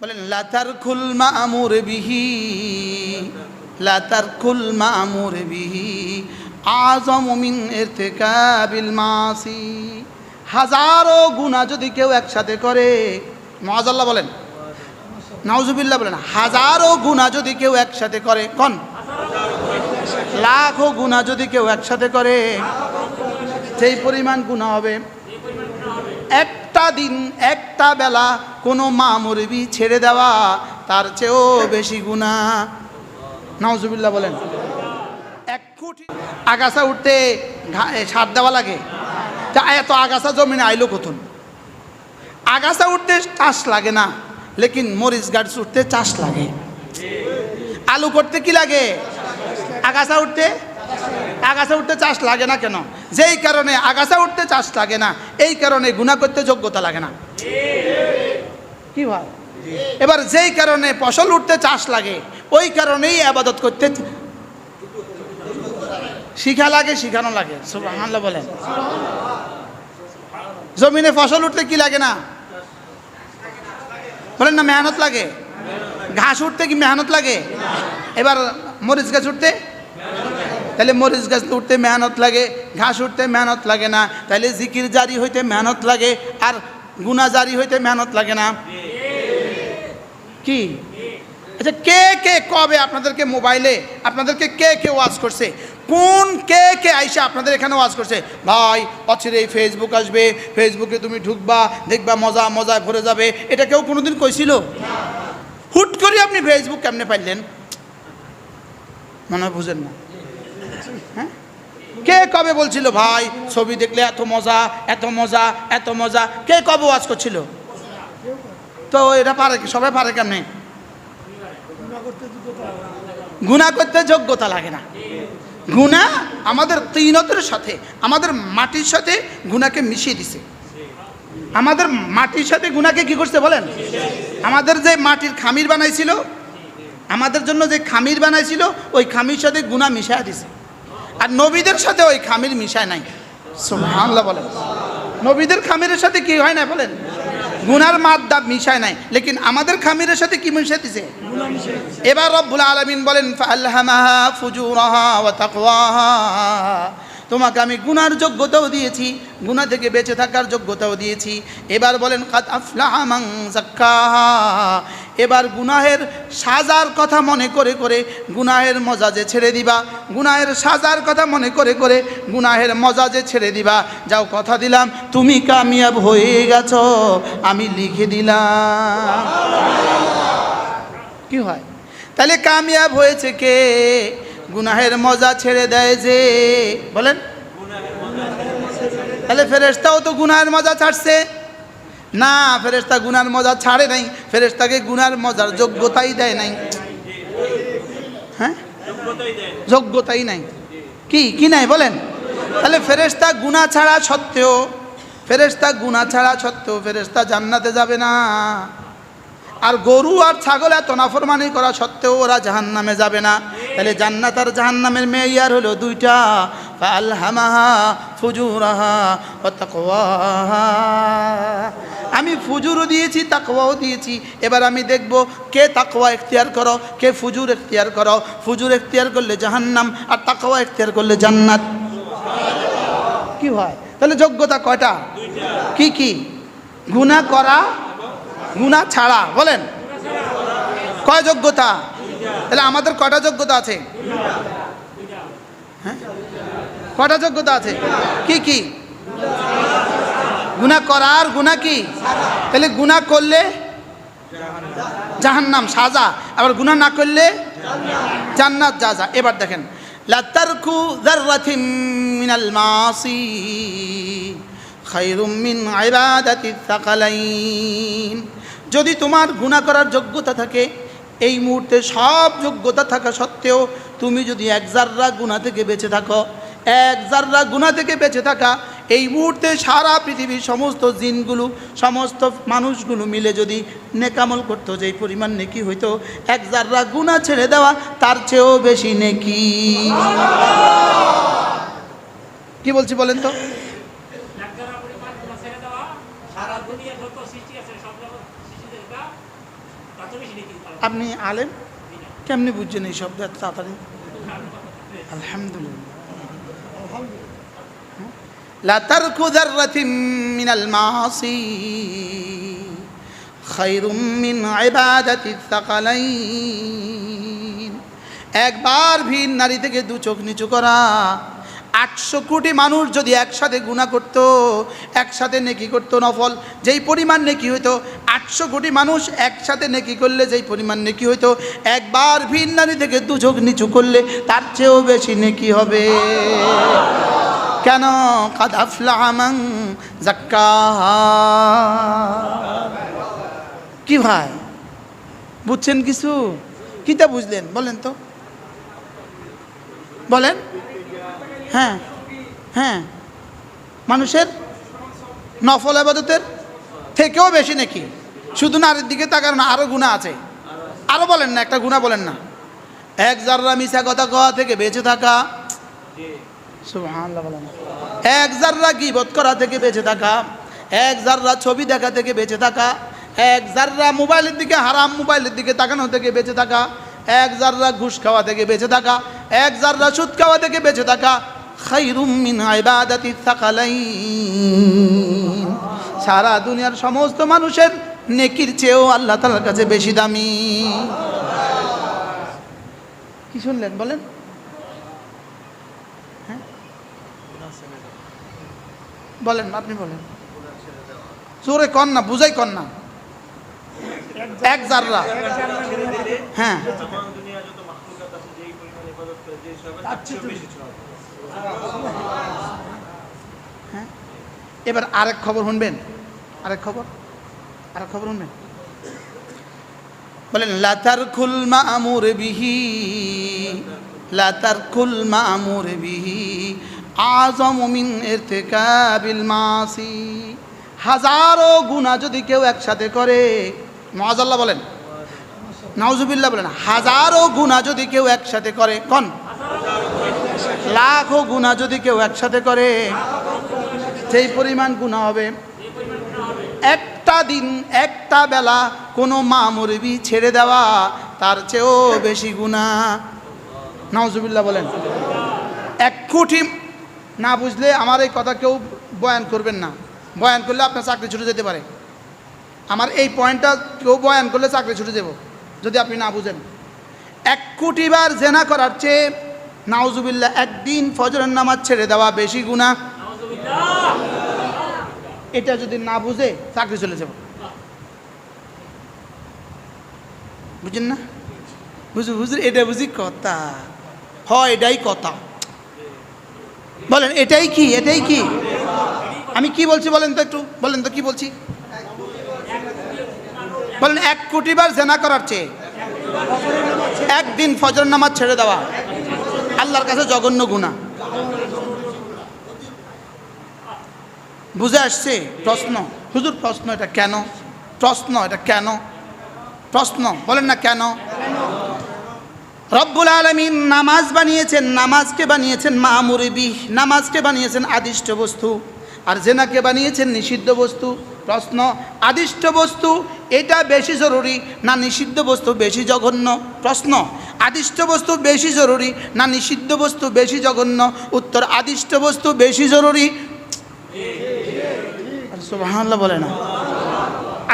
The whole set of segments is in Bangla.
বলেন লাতার খুল মামুর বিহি লাতার খুল মামুর বিহি, আজম মিন ইরতিকাবিল মাসি। হাজারো গুনাহ যদি কেউ একসাথে করে মহাজাল্লাহ বলেন, নাউজুবিল্লাহ বলেন, হাজারো গুনাহ যদি কেউ একসাথে করে, কোন? লাখো গুনাহ যদি কেউ একসাথে করে সেই পরিমাণ গুনাহ হবে একটা দিন, একটা বেলা কোনো মা মুরবি ছেড়ে দেওয়া তার চেয়েও বেশি গুণা। নাউজুবিল্লাহ বলেন। এক ফুট আগাছা উঠতে সার দেওয়া লাগে। তা এত আগাছা জমিনে আইলো কতন? আগাছা উঠতে চাষ লাগে না, লেকিন মরিচ গাছ উঠতে চাষ লাগে। আলু করতে কি লাগে? আগাছা উঠতে আগাছা উঠতে চাষ লাগে না কেন? যেই কারণে আগাছা উঠতে চাষ লাগে না, এই কারণে গুণা করতে যোগ্যতা লাগে না। কি ভাই এবার যেই কারণে ফসল উঠতে চাষ লাগে, ওই কারণেই আবাদত করতে শিখা লাগে, শিখানো লাগে। বলেন। জমিনে ফসল উঠতে কি লাগে না? বলেন না, মেহনত লাগে। ঘাস উঠতে কি মেহনত লাগে? এবার মরিচ গাছ উঠতে তাহলে মরিচ গাছ উঠতে মেহনত লাগে, ঘাস উঠতে মেহনত লাগে না, তাহলে জিকির জারি হইতে মেহনত লাগে আর গুনা জারি হইতে মেহনত লাগে না। কি? আচ্ছা কে কে কবে আপনাদেরকে মোবাইলে, আপনাদেরকে কে কে ওয়াজ করছে? কোন কে কে আইসা আপনাদের এখানে ওয়াজ করছে? ভাই অচিরে এই ফেসবুক আসবে ফেসবুকে তুমি ঢুকবা, দেখবা মজা মজায় ভরে যাবে। এটা কেউ কোনোদিন কইছিল? হুট করে আপনি ফেসবুক কেমনে পাইলেন? মনে বুঝেন না। কে কবে বলছিল, ভাই, ছবি দেখলে এত মজা এত মজা এত মজা কে কবে ওয়াজ করছিল? তো এটা পারে সবাই পারে কেমনে? গুণা করতে যোগ্যতা লাগে না। গুণা আমাদের তিনতের সাথে, আমাদের মাটির সাথে গুণাকে মিশিয়ে দিছে। আমাদের মাটির সাথে গুণাকে কি করছে বলেন? আমাদের যে মাটির খামির বানাইছিল, আমাদের জন্য যে খামির বানাইছিল, ওই খামির সাথে গুণা মিশায় দিছে। আর নবীদের সাথে ওই খামির মিশায় নাই। সুবহানাল্লাহ বলেন। নবীদের খামিরের সাথে কি হয় না বলেন? গুনার মাদ্দা মিশায় নাই। লেকিন আমাদের খামিরের সাথে কি মিশে দিছে এবার রব্বুল আলামিন বলেন ফালহামাহা ফুজুরাহা ওয়া তাকওয়াহা। তোমাকে আমি গুনার যোগ্যতাও দিয়েছি গুনাহ থেকে বেঁচে থাকার যোগ্যতাও দিয়েছি। এবার বলেন, কাদ আফলাহা মান যাক্কাহা। এবার গুনাহের সাজার কথা মনে করে করে গুনাহের মজা যে ছেড়ে দিবা। গুনাহের সাজার কথা মনে করে করে গুনাহের মজা যে ছেড়ে দিবা। যাও, কথা দিলাম, তুমি কামিয়াব হয়ে গেছ। আমি লিখে দিলাম। কি হয়? তাহলে কামিয়াব হয়েছে কে? গুনাহের মজা ছেড়ে দেয় যে। বলেন। তাহলে ফেরেস্তাও তো গুনাহের মজা ছাড়ছে। না ফেরেস্তা গুনার মজা ছাড়ে নাই। ফেরেস্তাকে গুনার মজার যোগ্যতাই দেয় নাই। হ্যাঁ? যোগ্যতাই নাই। কি? কি নাই? বলেন। তাহলে ফেরেস্তা গুণা ছাড়া সত্ত্বেও ফেরেস্তা গুণা ছাড়া সত্ত্বেও ফেরেস্তা জান্নাতে যাবে না। আর গরু আর ছাগল এত নাফরমানি করা সত্ত্বেও ওরা জাহান নামে যাবে না। তাহলে জান্নাত আর জাহান নামের মেয়ার হলো দুইটা। ফালহামাহা ফুজুরাহা ও তাকওয়াহা। আমি ফুজুরও দিয়েছি, তাকওয়াও দিয়েছি। এবার আমি দেখব কে তাকওয়া এখতিয়ার করো, কে ফুজুর এখতিয়ার করো। ফুজুর এখতিয়ার করলে জাহান্নাম আর তাকওয়া এখতিয়ার করলে জান্নাত। কি হয়? তাহলে যোগ্যতা কয়টা? কি কি? গুনাহ করা গুণা ছাড়া, বলেন। কয় যোগ্যতা? তাহলে আমাদের কটা যোগ্যতা আছে? হ্যাঁ? কয়টা যোগ্যতা আছে? কি কি? গুণা করার গুণা কি? তাহলে গুণা করলে জাহান্নাম, সাজা। আবার গুণা না করলে জান্নাত, যা এবার দেখেন, লাতারকু যাররাতিন মিনাল মাসি খায়রুম মিন ইবাদাতি থাকালাইন যদি তোমার গুণা করার যোগ্যতা থাকে এই মুহূর্তে সব যোগ্যতা থাকা সত্ত্বেও তুমি যদি এক জাররা গুণা থেকে বেঁচে থাকো, এক জাররা গুণা থেকে বেঁচে থাকা, এই মুহূর্তে সারা পৃথিবীর সমস্ত জিনগুলো, সমস্ত মানুষগুলো মিলে যদি নেকামল করতো, যেই পরিমাণ নেকি হইতো, এক জাররা গুণা ছেড়ে দেওয়া তার চেয়েও বেশি নেকি। কি বলছি বলেন তো ডাক্তাররা পরিমাণ গুণা ছেড়ে দেওয়া সারা দুনিয়া যত সৃষ্টি আছে সব রকম সৃষ্টিদের এটা আপনি আলেম কেমনি বুঝছেন এই শব্দ এত তাড়াতাড়ি আলহামদুলিল্লাহ لا ترك ذرة من المعاصي خير من عبادة الثقلين একবার ভিন নারী থেকে দু চোখ নিচু করা আটশো কোটি মানুষ যদি একসাথে গুণা করত, একসাথে নেকি করত নফল, যেই পরিমাণ নেকি হইতো, আটশো কোটি মানুষ একসাথে নেকি করলে যেই পরিমাণ নেকি হইতো, একবার ভিন নারী থেকে দু চোখ নিচু করলে তার চেয়েও বেশি নেকি হবে। কেন? কাদ আফলাহামাং জাক্কাহা কি ভাই? বুঝছেন কিছু? কিতা বুঝলেন? বলেন তো। বলেন। হ্যাঁ হ্যাঁ। মানুষের নফল আবাদতের থেকেও বেশি নাকি? শুধু নারীর দিকে তাকার না আরও গুণা আছে। আরও বলেন না, একটা গুণা বলেন না। এক জাররা মিশা কথা কওয়া থেকে বেঁচে থাকা। এক জাররা গিবত করা থেকে বেঁচে থাকা। এক জাররা ছবি দেখা থেকে বেঁচে থাকা। এক জাররা মোবাইলের দিকে, হারাম মোবাইলের দিকে তাকানো থেকে বেঁচে থাকা। এক জাররা ঘুষ খাওয়া থেকে বেঁচে থাকা। এক জাররা সুদ খাওয়া থেকে বেঁচে থাকা। খাইরুম মিন ইবাদাতি থাকালাইন সারা দুনিয়ার সমস্ত মানুষের নেকির চেয়েও আল্লাহ তাআলার কাছে বেশি দামি। কি শুনলেন বলেন? বলেন, আপনি বলেন। জোরে কন না, বুঝাই কন না। এক জাররা। হ্যাঁ। হ্যাঁ? এবার আরেক খবর শুনবেন? আরেক খবর? আরেক খবর শুনবেন? বলেন লাতার খুল মামুর বিহি লাতার খুল মামুর বিহি, আজম মিন ইরতিকাবিল মাসি। হাজারো গুনাহ যদি কেউ একসাথে করে মহাজাল্লাহ বলেন, নাউজুবিল্লাহ বলেন, হাজারো গুনাহ যদি কেউ একসাথে করে, কন? লাখো গুনাহ যদি কেউ একসাথে করে সেই পরিমাণ গুনাহ হবে, একটা দিন, একটা বেলা কোনো মা মরবি ছেড়ে দেওয়া, তার চেয়েও বেশি গুণা নাউজুবিল্লাহ বলেন। এক কোটি না বুঝলে আমার এই কথা কেউ বয়ান করবেন না। বয়ান করলে আপনার চাকরি ছুটে যেতে পারে। আমার এই পয়েন্টটা কেউ বয়ান করলে চাকরি ছুটে যাব যদি আপনি না বুঝেন। এক কোটি বার জেনা করার চেয়ে নাউজুবিল্লাহ, একদিন ফজরের নামাজ ছেড়ে দেওয়া বেশি গুণা এটা যদি না বুঝে, চাকরি চলে যাব। বুঝেন না? বুঝু বুঝুন এটা বুঝি কথা। হ এটাই কথা। বলেন, এটাই কি এটাই কি? আমি কি বলছি বলেন তো একটু, বলেন তো কি বলছি? বলেন, এক কোটি বার জেনা করার চেয়ে, একদিন ফজর নামাজ ছেড়ে দেওয়া। আল্লাহর কাছে জঘন্য গুণা বুঝে আসছে? প্রশ্ন। হুজুর, প্রশ্ন এটা কেন? প্রশ্ন এটা কেন? প্রশ্ন। বলেন না কেন? রব্বুল আলমিন নামাজ বানিয়েছেন, নামাজকে বানিয়েছেন মা মামুরিবি নামাজকে বানিয়েছেন আদিষ্ট বস্তু, আর জেনাকে বানিয়েছেন নিষিদ্ধ বস্তু। প্রশ্ন, আদিষ্ট বস্তু, এটা বেশি জরুরি না নিষিদ্ধ বস্তু বেশি জঘন্য? প্রশ্ন, আদিষ্ট বস্তু বেশি জরুরি না নিষিদ্ধ বস্তু বেশি জঘন্য? উত্তর, আদিষ্ট বস্তু বেশি জরুরি। বলে না।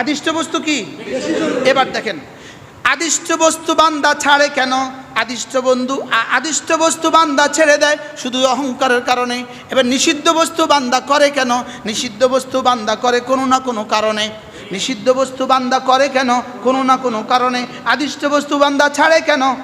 আদিষ্ট বস্তু কি? এবার দেখেন, আদিষ্ট বস্তু বান্দা ছাড়ে কেন? আদিষ্ট বন্ধু আদিষ্ট বস্তু বান্দা ছেড়ে দেয় শুধু অহংকারের কারণে। এবার নিষিদ্ধ বস্তু বান্দা করে কেন? নিষিদ্ধ বস্তু বান্দা করে কোনো না কোনো কারণে। নিষিদ্ধ বস্তু বান্দা করে কেন? কোনো না কোনো কারণে। আদিষ্ট বস্তু বান্দা ছাড়ে কেন?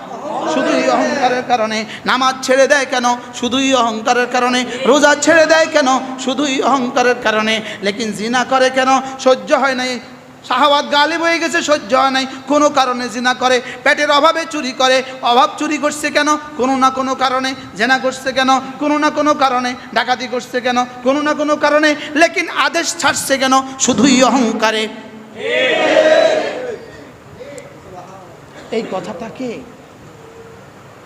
শুধুই অহংকারের কারণে। নামাজ ছেড়ে দেয় কেন? শুধুই অহংকারের কারণে। রোজা ছেড়ে দেয় কেন? শুধুই অহংকারের কারণে। লেকিন জিনা করে কেন? সহ্য হয় নাই শাহবাদ গালিব হয়ে গেছে, সহ্য হয় নাই। কোনো কারণে জিনা করে, পেটের অভাবে চুরি করে। অভাব চুরি করছে কেন? কোনো না কোনো কারণে। জেনা করছে কেন? কোনো না কোনো কারণে। ডাকাতি করছে কেন? কোনো না কোনো কারণে। লেকিন আদেশ ছাড়ছে কেন? শুধুই অহংকারে। এই কথাটাকে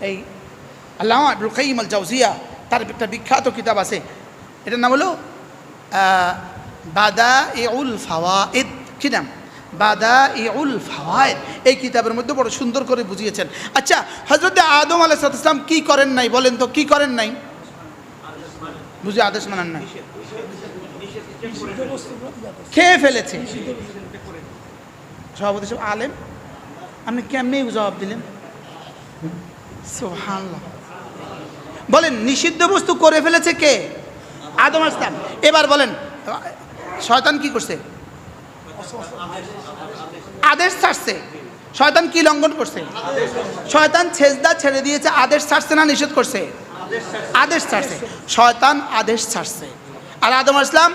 এই আল্লাহ আব্দুল কাইম আল জাউজিয়া তার একটা বিখ্যাত কিতাব আছে। এটার নাম হলো বাদা এ উল ফাওয়াইদ। কি বাদা ইউল ফাওয়ায়েদ। এই কিতাবের মধ্যে বড় সুন্দর করে বুঝিয়েছেন। আচ্ছা হজরত আদম আলাইসালাম কি করেন নাই বলেন তো, কি করেন নাই? বুঝে আদেশ মানান নাই। খেয়ে ফেলেছে। সভাপতি সাহেব, আলেম? আপনি কেমনি জবাব দিলেন? সুবহানাল্লাহ। বলেন, নিষিদ্ধ বস্তু করে ফেলেছে কে? আদম আসলাম এবার বলেন, শয়তান কি করছে? আদেশ ছাড়ছে। শয়তান কি লঙ্ঘন করছে? শয়তান ছেজদা ছেড়ে দিয়েছে, আদেশ ছাড়ছে না, নিষেধ করছে? আদেশ ছাড়ছে। শয়তান আদেশ ছাড়ছে। আর আদম আসলাম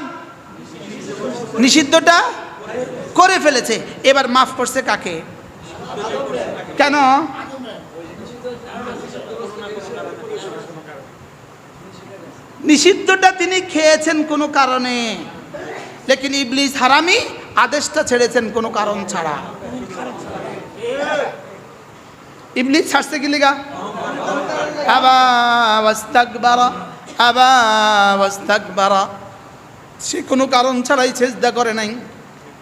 নিষিদ্ধটা করে ফেলেছে। এবার মাফ করছে কাকে? কেন? নিষিদ্ধটা তিনি খেয়েছেন কোনো কারণে। লেকিন ইবলিস হারামি আদেশটা ছেড়েছেন কোনো কারণ ছাড়া। ইবলিস ছাড়ছে কি লিগা? সে কোনো কারণ ছাড়াই সেজদা করে নাই।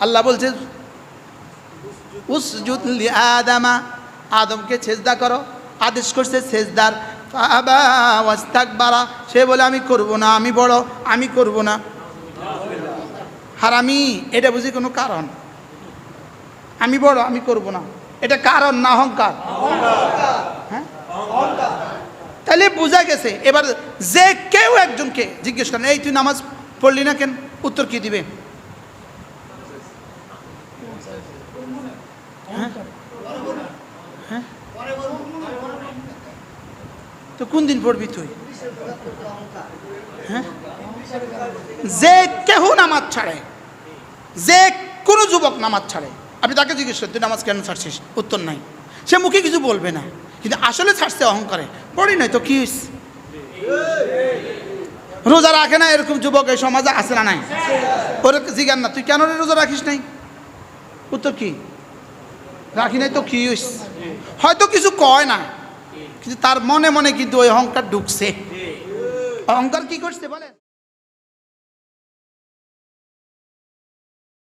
আল্লাহ বলছে, উসজুদ লি আদামা, আদমকে সেজদা করো। আদেশ করছে সেজদার। আবা ওয়াস্তাকবারা, সে বলে, আমি করব না, আমি বড়, আমি করব না। হারামি এটা বুঝি কোনো কারণ? আমি বড়, আমি করব না। এটা কারণ না অহংকার? হ্যাঁ? তাহলে বোঝা গেছে। এবার যে কেউ একজনকে জিজ্ঞেস করেন, এই তুই নামাজ পড়লি না কেন? উত্তর কি দিবে? হ্যাঁ? হ্যাঁ? তো কোন দিন পড়বি তুই? হ্যাঁ? যে কেহ নামাজ ছাড়ে। যে কোনো যুবক নামাজ ছাড়ে। আপনি তাকে জিজ্ঞেস করেন, তুই নামাজ কেন ছাড়ছিস? উত্তর নাই। সে মুখে কিছু বলবে না। কিন্তু আসলে ছাড়ছে অহংকারে। পড়ি নাই তো কি রোজা রাখে না এরকম যুবক এই সমাজে আছে না নাই? ওরে জিজ্ঞান না, তুই কেন রোজা রাখিস নাই? উত্তর কি? রাখি নাই তো কি হয়তো কিছু কয় না, কিন্তু তার মনে মনে কিন্তু ওই অহংকার ঢুকছে। অহংকার কি করছে বলে